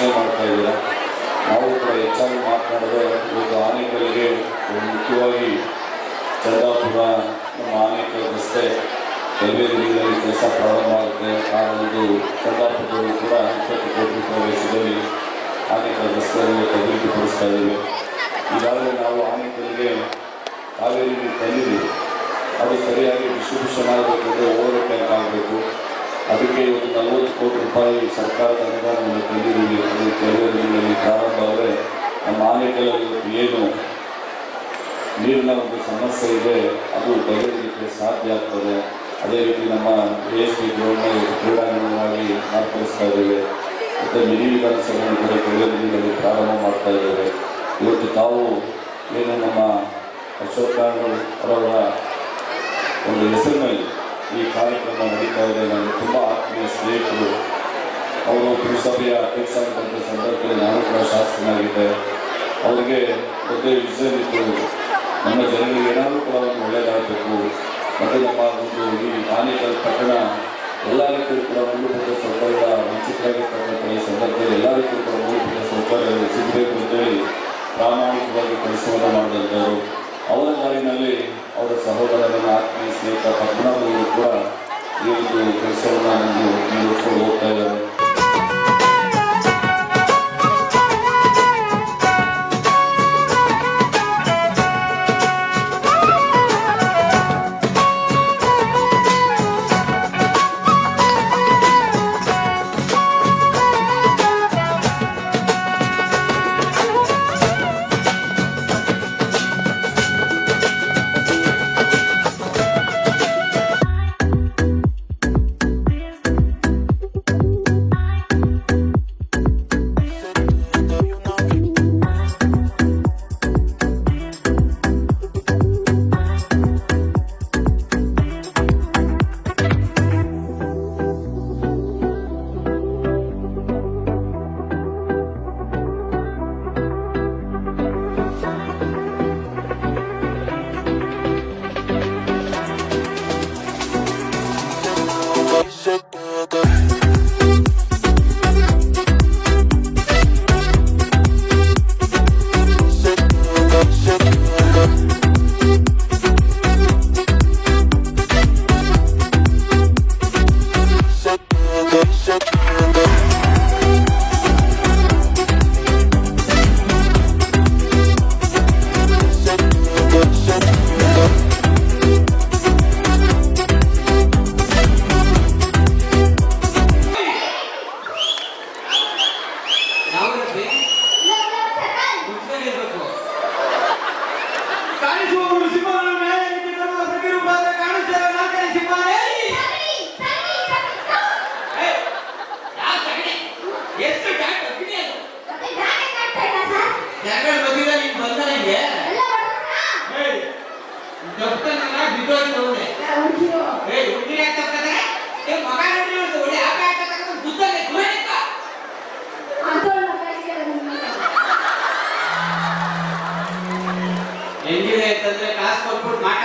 ವೀಕ್ಷಣೆ ಮಾಡ್ತಾ ಇದ್ದೀರಾ? ನಾವು ಕೂಡ ಹೆಚ್ಚಾಗಿ ಮಾತನಾಡಿದ್ರೆ ಇವತ್ತು ಒಂದು ಮುಖ್ಯವಾಗಿ ಚಂದಾಪುರ ನಮ್ಮ ಆನೆಕಲ್ ರಸ್ತೆ ರೈಲ್ವೆ ದಿನಗಳಲ್ಲಿ ಕೆಲಸ ಪ್ರಾರಂಭ ಆಗುತ್ತೆ. ಆ ಒಂದು ಚಂದಾಪುರದಲ್ಲೂ ಕೂಡ ಇಪ್ಪತ್ತು ಕೋಟಿ ರೂಪಾಯಿ ವೆಚ್ಚದಲ್ಲಿ ಆನೇಕಲ್ ರಸ್ತೆಯನ್ನು ಅಭಿವೃದ್ಧಿಪಡಿಸ್ತಾ ಇದ್ದೀವಿ. ಈಗಾಗಲೇ ನಾವು ಆನೆಗಳಿಗೆ ಕಾವೇರಿ ತಂದಿದ್ದೀವಿ. ಅದು ಸರಿಯಾಗಿ ಡಿಸ್ಟ್ರಿಬ್ಯೂಷನ್ ಆಗಬೇಕಂದ್ರೆ ಓವರ್ ಟ್ಯಾಂಕ್ ಆಗಬೇಕು. ಅದಕ್ಕೆ ಒಂದು ನಲವತ್ತು ಕೋಟಿ ರೂಪಾಯಿ ಸರ್ಕಾರದ ಅನುದಾನವನ್ನು ತಂದಿದ್ದೀವಿ ಅದು ಕೆಲವೇ ದಿನಗಳಲ್ಲಿ ಪ್ರಾರಂಭ ಆದರೆ ನಮ್ಮ ಇವತ್ತು ಏನು ನೀರಿನ ಒಂದು ಸಮಸ್ಯೆ ಇದೆ, ಅದು ಬಗೆಹರಿಸಲಿಕ್ಕೆ ಸಾಧ್ಯ ಆಗ್ತದೆ. ಅದೇ ರೀತಿ ನಮ್ಮ ಎ ಎಸ್ ಪಿ ಗ್ರೌಂಡ್ನ ಕ್ರೀಡಾಂಗಣವಾಗಿ ಮಾರ್ಪಡಿಸ್ತಾ ಇದ್ದೇವೆ. ಮತ್ತು ಮಿನಿ ವಿಧಾನಸಭೆಯನ್ನು ಕೂಡ ಕೆಲವೇ ದಿನಗಳಲ್ಲಿ ಪ್ರಾರಂಭ ಮಾಡ್ತಾ ಇದ್ದೇವೆ. ಇವತ್ತು ತಾವು ಏನು ನಮ್ಮ ಅಶೋಕ್ ಅವರವರ ಒಂದು ಹೆಸರಿನಲ್ಲಿ ಈ ಕಾರ್ಯಕ್ರಮ ನಡೀತಾ ಇದೆ. ನನಗೆ ತುಂಬ ಆತ್ಮೀಯ ಸ್ನೇಹಿತರು. ಅವರು ಪುರಸಭೆಯ ಅಧ್ಯಕ್ಷ ಆಗಿರುವಂಥ ಸಂದರ್ಭದಲ್ಲಿ ನಾನು ಕೂಡ ಶಾಸಕನಾಗಿದ್ದೆ. ಅವರಿಗೆ ಒಂದೇ ವಿಷನ್ ಇತ್ತು. ನಮ್ಮ ಜನರಿಗೆ ಏನಾದರೂ ಕೂಡ ಒಂದು ಒಳ್ಳೆಯದಾಗಬೇಕು ಮತ್ತು ನಮ್ಮ ಒಂದು ಈ ಆನೇಕಲ್ ಪಟ್ಟಣ ಎಲ್ಲ ರೀತಿಯಲ್ಲೂ ಕೂಡ ಮೂಲಭೂತ ಸೌಕರ್ಯ, ವಂಚಿತರಾಗಿರ್ತಕ್ಕಂಥ ಈ ಸಂದರ್ಭದಲ್ಲಿ ಎಲ್ಲ ರೀತಿಯಲ್ಲೂ ಕೂಡ ಮೂಲಭೂತ ಸೌಕರ್ಯ ಸಿಗಬೇಕು ಅಂತೇಳಿ ಪ್ರಾಮಾಣಿಕವಾಗಿ ಕೆಲಸವನ್ನು ಮಾಡಿದಂಥವರು ಅವರ ದಾರಿನಲ್ಲಿ ಅವರ ಸಹೋದರನ ಆತ್ಮೀಯ ಸ್ನೇಹಿತ ಪದ್ಮನಾಭರು ಕೂಡ ಈ ಒಂದು ಕೆಲಸವನ್ನು ಮುಂದುವರ್ಸ್ಕೊಂಡು ಹೋಗ್ತಾ ಇದ್ದಾರೆ. ಅಂತಂದ್ರೆ ಕಾಸು ಕೊಟ್ಬಿಟ್ಟು ಮಾಟ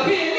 अभी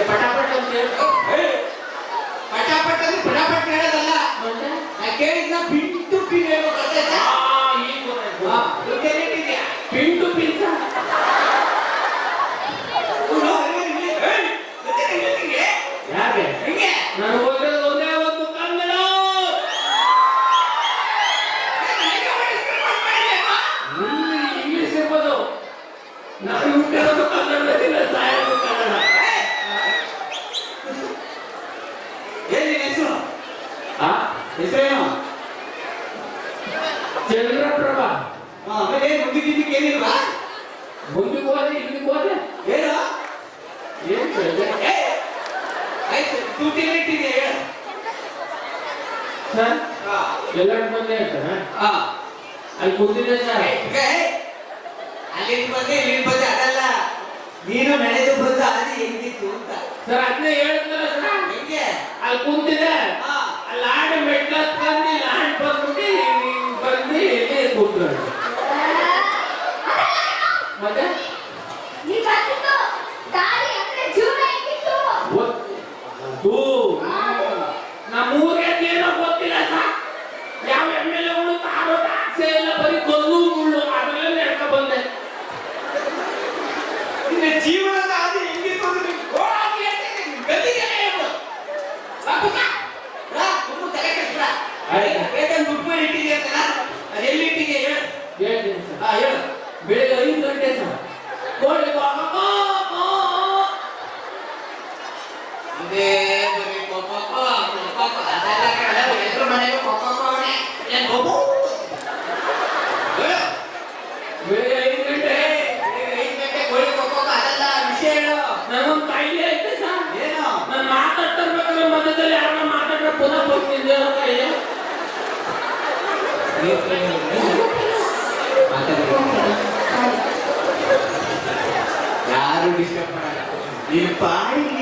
ನಿಮಗೆ ಪಟಾಪಟ್ ಅಂತ ಹೇಳಿ. ಪಟಾಪಟ್ ಅಂದ್ರೆ ಪಟಾಪಟ್ ಹೇಳೋದಲ್ಲ. ನಾ ಕೇಳಿದ್ನ ಪಿಂಟು ಪಿನ್ ಹೇಳ್ಬೇಕು ಚಂದ್ರಪ್ರಭ ಆಮೇಲೆ ಏನು ಮುಂದಿಗಿದ್ದಕ್ಕೆ ಏನಿಲ್ವಾ? ಮುಂದಿಗೆ ಹೋದೆ ಇಲ್ಲಿಗೆ ಹೋದೆ. ಏನು? ಏನು ಕೇಳಿದೆ? ಆಯ್ತು ಡ್ಯೂಟಿ ಇಟ್ಟಿದೆ ಹೇಳ. ಸರ್ ಎಲ್ಲ ಬಂದೆ ಹೇಳ್ತಾನೆ ಹಾಂ. ಅಲ್ಲಿ ಕೂತಿದ್ದೆ ಸರ್. ಅಲ್ಲಿಂದ ಬಂದೆ ಇಲ್ಲಿಂದ ಬಂದೆ ಅದಲ್ಲ. ನೀನು ನಡೆದು ಬಂದ ಅಲ್ಲಿ ಹೆಂಗಿತ್ತು ಅಂತ. ಸರ್ ಅದನ್ನೇ ಹೇಳಿದ್ನಲ್ಲ ಸರ್. ಅಲ್ಲಿ ಕುಂತಿದೆ ಅಲ್ಲಿ ಆಡಿ ಮೆಟ್ಲ ఓకే నీ కత్తితో దారి ఎక్కడ చూ E Pai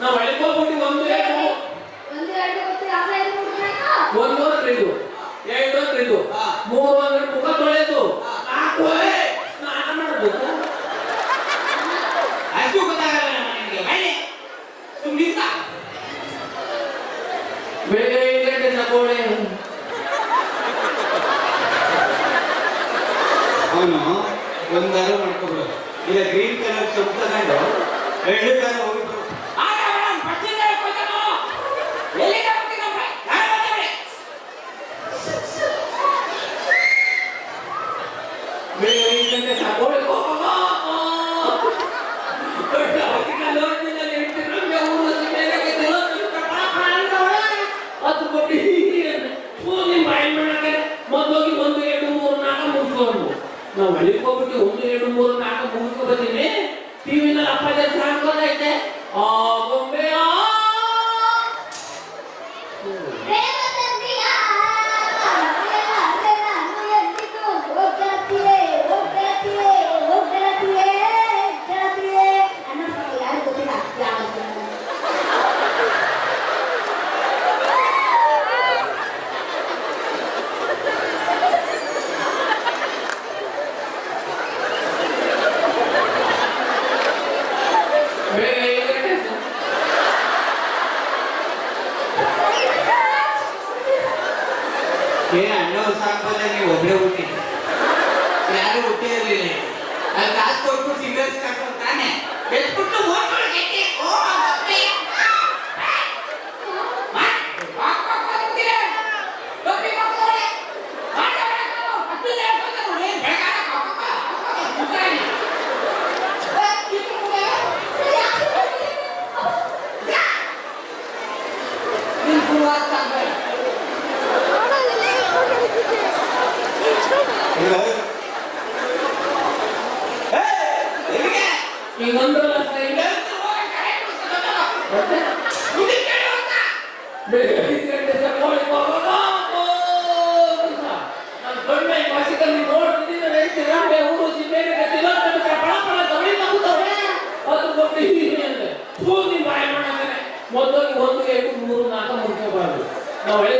ನಾವು ಎಳ್ಕೊಂಡ್ಬಿಟ್ಟು ಒಂದು ಎರಡು. ಒಂದು ಎರಡು ಒಂದು ಅಂದ್ರೆ ಇದು ಎರಡು ಅಂದ್ರೆ ಮೂರು ಅಂದ್ರೆ ಮುಖ ತೊಳೆದು. ನಾಲ್ಕು ಸ್ನಾನ ಮಾಡಬೇಕು. ಅಷ್ಟು ಗೊತ್ತಾಗಲ್ಲ ನನಗೆ ಮಳೆ ತುಂಬಿಸ ಬೇರೆ ಇಲ್ಲದೆ ತಗೋಳೆ ಅವನು ಒಂದಾರು ಮಾಡ್ಕೊಬೋದು ಇಲ್ಲ ಗ್ರೀನ್ ಕಲರ್ ಚೊಕ್ಕ ತಗೊಂಡು ಬೆಳ್ಳಿ ಕಲರ್ ಹೋಗಿ ಅಲ್ಲಿ ಕಾಸು ಕೊಟ್ಟು ಸಿಗರೇಟ್ ಕಾಕೊಂಡು ತಾನೆ ಎತ್ಬಿಟ್ಟು ಓದ್ಕೊಳಕ್ಕೆ ಮೊದಲಿಗೆ ಒಂದು ಎರಡು ಮೂರು ನಾಲ್ಕು ಮುಗಿಸ್ಕೋಬಾರ್ದು ನಾವು ಹಳೆ